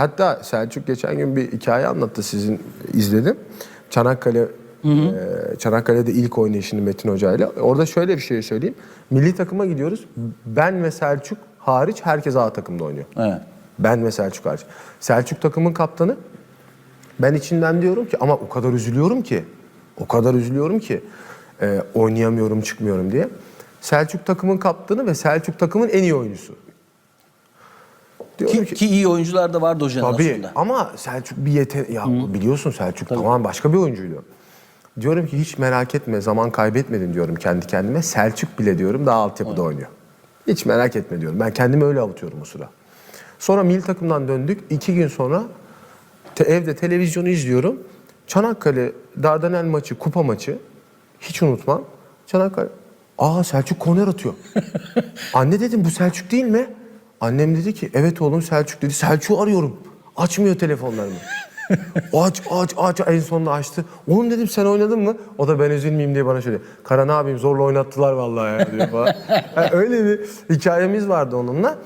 Hatta Selçuk geçen gün bir hikaye anlattı sizin izledim. Çanakkale e, Çanakkale'de ilk oynayışını Metin Hoca ile. Orada şöyle bir şey söyleyeyim. Milli takıma gidiyoruz. Ben ve Selçuk hariç herkes A takımda oynuyor. Evet. Ben ve Selçuk hariç. Selçuk takımın kaptanı. Ben içimden diyorum ki ama o kadar üzülüyorum ki. O kadar üzülüyorum ki. e, oynayamıyorum, çıkmıyorum diye. Selçuk takımın kaptanı ve Selçuk takımın en iyi oyuncusu. Diyorum Ki, ki iyi oyuncular da vardı o Tabii jenerasyonda. ama Selçuk bir yete ya biliyorsun Selçuk tamam başka bir oyuncuydu. Diyorum ki hiç merak etme zaman kaybetmedin diyorum kendi kendime. Selçuk bile diyorum daha altyapıda oynuyor. Hiç merak etme diyorum. Ben kendimi öyle avutuyorum o sıra. Sonra milli takımdan döndük. İki gün sonra te- evde televizyonu izliyorum. Çanakkale Dardanel maçı, kupa maçı. Hiç unutmam. Çanakkale. Aa Selçuk korner atıyor. Anne dedim bu Selçuk değil mi? Annem dedi ki evet oğlum Selçuk dedi. Selçuk'u arıyorum. Açmıyor telefonlarını. aç aç aç en sonunda açtı. Oğlum dedim sen oynadın mı? O da ben üzülmeyeyim diye bana şöyle. Kara ne yapayım zorla oynattılar vallahi ya diyor falan. Yani öyle bir hikayemiz vardı onunla.